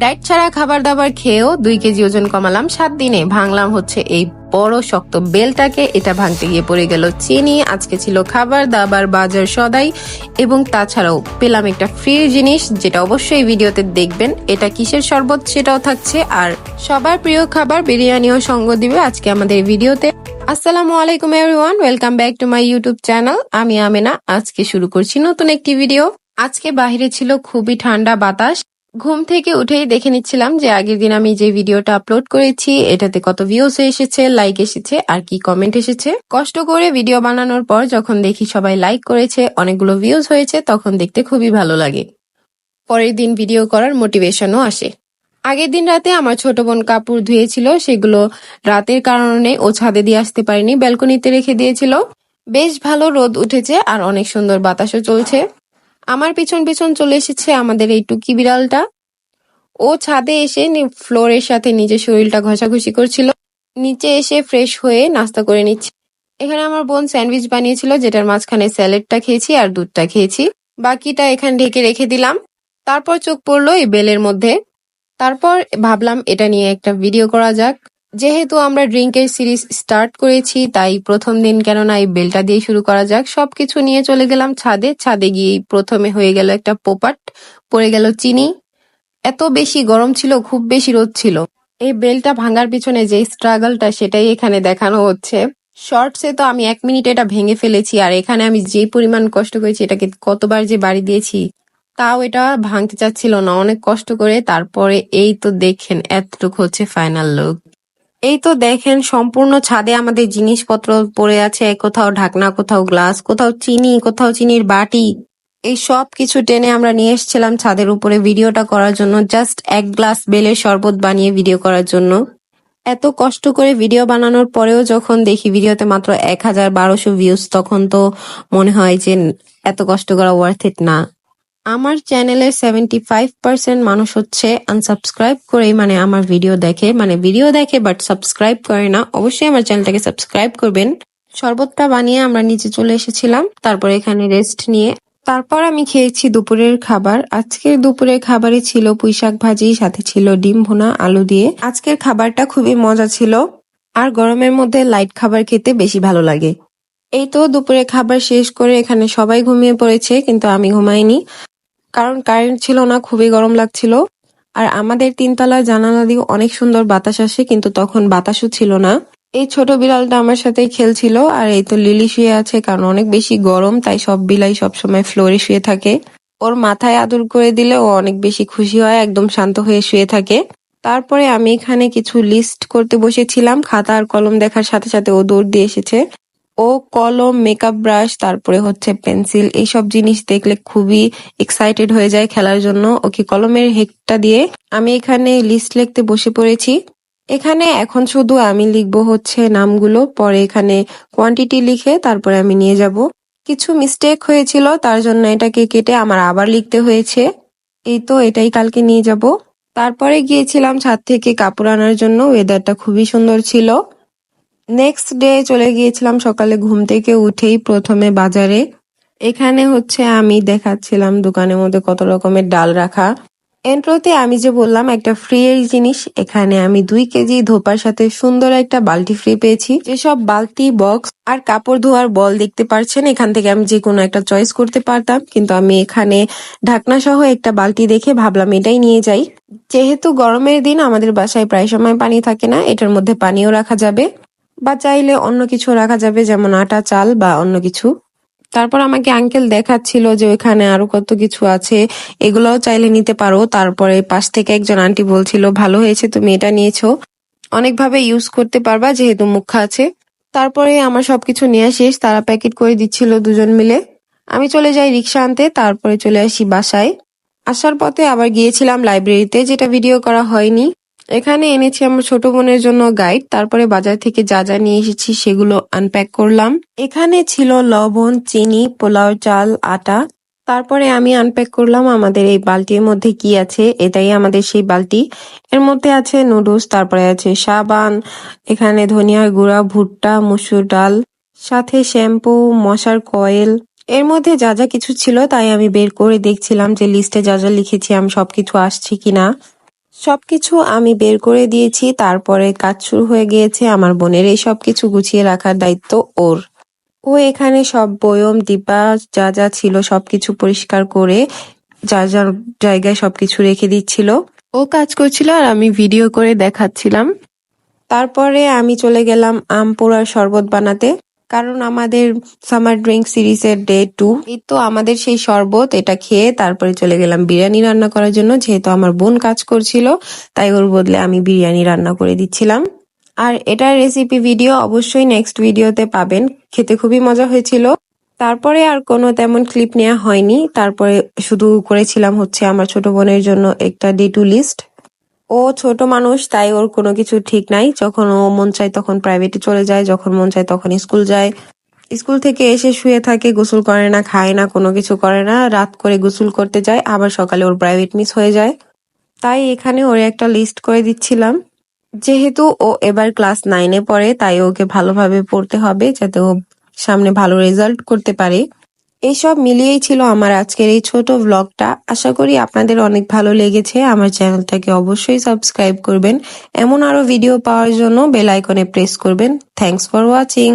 Diet ছাড়া খাবার দাবার খেয়েও দুই কেজি ওজন কমালাম সাত দিনে। ভাঙলাম হচ্ছে এই বড় শক্ত বেলটাকে। এটা ভাঙতে গিয়ে পড়ে গেল চিনি। আজকে ছিল খাবার দাবার বাজার সদাই। এবং তাছাড়াও পেলাম একটা ফ্রি জিনিস যেটা অবশ্যই ভিডিওতে দেখবেন। এটা কিসের শরবত সেটাও থাকছে। আর সবার প্রিয় খাবার বিরিয়ানিও সঙ্গ দিবে আজকে আমাদের ভিডিওতে। আসসালামু আলাইকুম everyone welcome back to my YouTube channel আমি আমেনা। আজকে শুরু করছি নতুন একটি ভিডিও আজকে বাহিরে ছিল খুবই ঠান্ডা বাতাস। ঘুম থেকে উঠেই দেখে নিচ্ছিলাম যে আগের দিন আমি যে ভিডিওটা আপলোড করেছি, এটাতে কত ভিউস এসেছে লাইক এসেছে, আর কি কমেন্ট এসেছে। কষ্ট করে ভিডিও বানানোর পর যখন দেখি সবাই লাইক করেছে, অনেকগুলো ভিউজ হয়েছে, তখন দেখতে খুবই ভালো লাগে। পরের দিন ভিডিও করার মোটিভেশনও আসে। আগের দিন রাতে আমার ছোট বোন কাপড় ধুয়েছিল, সেগুলো রাতের কারণে ও ছাদে দিয়ে আসতে পারেনি ব্যালকনিতে রেখে দিয়েছিল। বেশ ভালো রোদ উঠেছে, আর অনেক সুন্দর বাতাসও চলছে। আমার পিছন পিছন চলে এসেছে আমাদের এই টুকি বিড়ালটা। ও ছাদে এসে ফ্লোরের সাথে নিজের শরীরটা ঘষাঘষি করছিল। নিচে এসে ফ্রেশ হয়ে নাস্তা করে নিচ্ছে। এখানে আমার বোন স্যান্ডউইচ বানিয়েছিল, যেটার মাঝখানে স্যালাডটা খেয়েছি আর দুধটা খেয়েছি। বাকিটা এখানে ঢেকে রেখে দিলাম। তারপর চোখ পড়ল এই বেলের মধ্যে। তারপর ভাবলাম, এটা নিয়ে একটা ভিডিও করা যাক। যেহেতু আমরা ড্রিঙ্কের সিরিজ স্টার্ট করেছি, তাই প্রথম দিন কেননা এই বেলটা দিয়ে শুরু করা যাক। সবকিছু নিয়ে চলে গেলাম ছাদে। ছাদে গিয়ে প্রথমে হয়ে গেল একটা পোপাট, পড়ে গেল চিনি। এত বেশি গরম ছিল, খুব বেশি রোদ ছিল। এই বেলটা ভাঙার পিছনে যে স্ট্রাগলটা, সেটাই এখানে দেখানো হচ্ছে। শর্টসে তো আমি এক মিনিট এটা ভেঙে ফেলেছি, আর এখানে আমি যে পরিমাণ কষ্ট করেছি, এটাকে কতবার যে বাড়ি দিয়েছি, তাও এটা ভাঙতে চাচ্ছিল না। অনেক কষ্ট করে, তারপরে এই তো দেখেন, এতটুকু হচ্ছে ফাইনাল লুক এই তো দেখেন, সম্পূর্ণ ছাদে আমাদের জিনিসপত্র পড়ে আছে কোথাও ঢাকনা, কোথাও গ্লাস, কোথাও চিনি, কোথাও চিনির বাটি। এই সব কিছু টেনে আমরা নিয়ে এসেছিলাম ছাদের উপরে ভিডিওটা করার জন্য, জাস্ট এক গ্লাস বেলের শরবত বানিয়ে ভিডিও করার জন্য। এত কষ্ট করে ভিডিও বানানোর পরেও যখন দেখি ভিডিওতে মাত্র এক হাজার বারোশো ভিউজ তখন তো মনে হয় যে এত কষ্ট করা ওয়ার্থ না। আমার চ্যানেলের সেভেন্টি ফাইভ পার্সেন্ট মানুষ হচ্ছে আনসাবস্ক্রাইব করেই মানে আমার ভিডিও দেখে। মানে ভিডিও দেখে বাট সাবস্ক্রাইব করে না। অবশ্যই আমার চ্যানেলটাকে সাবস্ক্রাইব করবেন। শরবতটা বানিয়ে আমরা নিচে চলে এসেছিলাম, তারপর এখানে রেস্ট নিয়ে। তারপর আমি খেয়েছি দুপুরের খাবার। আজকের দুপুরের খাবারে ছিল পুঁইশাক ভাজি, সাথে ছিল ডিম ভুনা, আলু দিয়ে। আজকের খাবারটা খুবই মজা ছিল। আর গরমের মধ্যে লাইট খাবার খেতে বেশি ভালো লাগে। এই তো দুপুরে খাবার শেষ করে এখানে সবাই ঘুমিয়ে পড়েছে, কিন্তু আমি ঘুমাইনি। কারণ কারেন্ট ছিল না, খুবই গরম লাগছিল। আর আমাদের তিনতলার জানালা দিয়ে অনেক সুন্দর বাতাস আসে, কিন্তু তখন বাতাসও ছিল না। এই ছোট বিড়ালটা আমার সাথেই খেলছিল, আর এই তো লিলি শুয়ে আছে, কারণ অনেক বেশি গরম, তাই সব বিলাই সবসময় ফ্লোরে শুয়ে থাকে। ওর মাথায় আদর করে দিলে ও অনেক বেশি খুশি হয়, একদম শান্ত হয়ে শুয়ে থাকে। তারপরে আমি এখানে কিছু লিস্ট করতে বসেছিলাম, খাতা আর কলম দেখার সাথে সাথে ও দৌড় দিয়ে এসেছে। ও কলম মেকআপ ব্রাশ তারপরে হচ্ছে পেন্সিল এইসব জিনিস দেখলে খুবই এক্সাইটেড হয়ে যায় খেলার জন্য। ওকে কলমের হেকটা দিয়ে আমি এখানে লিস্ট লিখতে বসে পড়েছি। এখানে এখন শুধু আমি লিখব হচ্ছে নামগুলো, পরে এখানে কোয়ান্টিটি লিখে তারপরে আমি নিয়ে যাব। কিছু মিস্টেক হয়েছিল, তার জন্য এটাকে কেটে আমার আবার লিখতে হয়েছে। এই তো এটাই কালকে নিয়ে যাব। তারপরে গিয়েছিলাম ছাদ থেকে কাপড় আনার জন্য ওয়েদারটা খুবই সুন্দর ছিল। নেক্সট ডে চলে গিয়েছিলাম সকালে ঘুম থেকে উঠেই প্রথমে বাজারে। এখানে হচ্ছে আমি দেখাচ্ছিলাম দোকানের মধ্যে কত রকমের ডাল রাখা। এন্ট্রোতে আমি যে বললাম, একটা ফ্রি এর জিনিস। এখানে আমি দুই কেজি ধোপার সাথে সুন্দর একটা বালতি ফ্রি পেয়েছি। যেসব বালতি বক্স আর কাপড় ধোয়ার বল দেখতে পারছেন, এখান থেকে আমি যে কোনো একটা চয়েস করতে পারতাম। কিন্তু আমি এখানে ঢাকনা সহ একটা বালতি দেখে ভাবলাম এটাই নিয়ে যাই। যেহেতু গরমের দিন, আমাদের বাসায় প্রায় সময় পানি থাকে না, এটার মধ্যে পানিও রাখা যাবে। বা চাইলে অন্য কিছু রাখা যাবে, যেমন আটা, চাল বা অন্য কিছু। তারপর আমাকে আঙ্কেল দেখাচ্ছিল যে ওইখানে আরও কত কিছু আছে, এগুলোও চাইলে নিতে পারো। তারপরে পাশ থেকে একজন আন্টি বলছিল, ভালো হয়েছে, তুমি এটা নিয়েছো। অনেকভাবে ইউজ করতে পারবা, যেহেতু মুখা আছে। তারপরে আমার সবকিছু নেওয়া শেষ, তারা প্যাকেট করে দিচ্ছিল দুজন মিলে। আমি চলে যাই রিক্সা আনতে, তারপরে চলে আসি বাসায়। আসার পথে আবার গিয়েছিলাম লাইব্রেরিতে যেটা ভিডিও করা হয়নি। এখানে এনেছি আমার ছোট বোনের জন্য গাইড। তারপরে বাজার থেকে যা যা নিয়ে এসেছি সেগুলো আনপ্যাক করলাম। এখানে ছিল লবণ, চিনি, পোলাও, চাল, আটা। তারপরে আমি আনপ্যাক করলাম আমাদের এই বালতির মধ্যে কি আছে, এটাই আমাদের সেই বালতি। এর মধ্যে আছে নুডলস তারপরে আছে সাবান, এখানে ধনিয়ার গুঁড়া, ভুট্টা, মুসুর ডাল, সাথে শ্যাম্পু মশার কয়েল এর মধ্যে যা যা কিছু ছিল তাই আমি বের করে দেখছিলাম যে লিস্টে যা যা লিখেছি আমি সবকিছু আসছি কিনা। সবকিছু আমি বের করে দিয়েছি, তারপরে কাজ শুরু হয়ে গিয়েছে আমার বোনের। এই সবকিছু গুছিয়ে রাখার দায়িত্ব ওর। ও এখানে সব বয়ম ডিব্বা যা যা ছিল সবকিছু পরিষ্কার করে, যা যা জায়গায় সবকিছু রেখে দিচ্ছিল। ও কাজ করছিল আর আমি ভিডিও করে দেখাচ্ছিলাম। তারপরে আমি চলে গেলাম আম পোড়ার শরবত বানাতে। কারণ আমাদের সামার ড্রিঙ্ক সিরিজের ডে টু এই তো আমাদের সেই শরবত, এটা খেয়ে তারপরে চলে গেলাম বিরিয়ানি রান্না করার জন্য, যেহেতু আমার বোন কাজ করছিল, তাই ওর বদলে আমি বিরিয়ানি রান্না করে দিচ্ছিলাম। আর এটার রেসিপি ভিডিও অবশ্যই নেক্সট ভিডিওতে পাবেন, খেতে খুবই মজা হয়েছিল। তারপরে আর কোনো তেমন ক্লিপ নেওয়া হয়নি, তারপরে শুধু করেছিলাম হচ্ছে আমার ছোট বোনের জন্য একটা ডে টু লিস্ট ও ছোট মানুষ, তাই ওর কোনো কিছু ঠিক নাই। যখন ও মন চায় তখন প্রাইভেটে চলে যায়, যখন মন চায় তখন স্কুল যায়। স্কুল থেকে এসে শুয়ে থাকে, গোসল করে না, খায় না, কোনো কিছু করে না, রাত করে গোসল করতে যায়, আবার সকালে ওর প্রাইভেট মিস হয়ে যায়। তাই এখানে ওর একটা লিস্ট করে দিচ্ছিলাম। যেহেতু ও এবার ক্লাস নাইনে পড়ে, তাই ওকে ভালোভাবে পড়তে হবে, যাতে ও সামনে ভালো রেজাল্ট করতে পারে। এইসব মিলিয়েই ছিল আমার আজকের এই ছোট ব্লগটা আশা করি আপনাদের অনেক ভালো লেগেছে। আমার চ্যানেলটাকে অবশ্যই সাবস্ক্রাইব করবেন। এমন আরও ভিডিও পাওয়ার জন্য বেল আইকনে প্রেস করবেন। Thanks for watching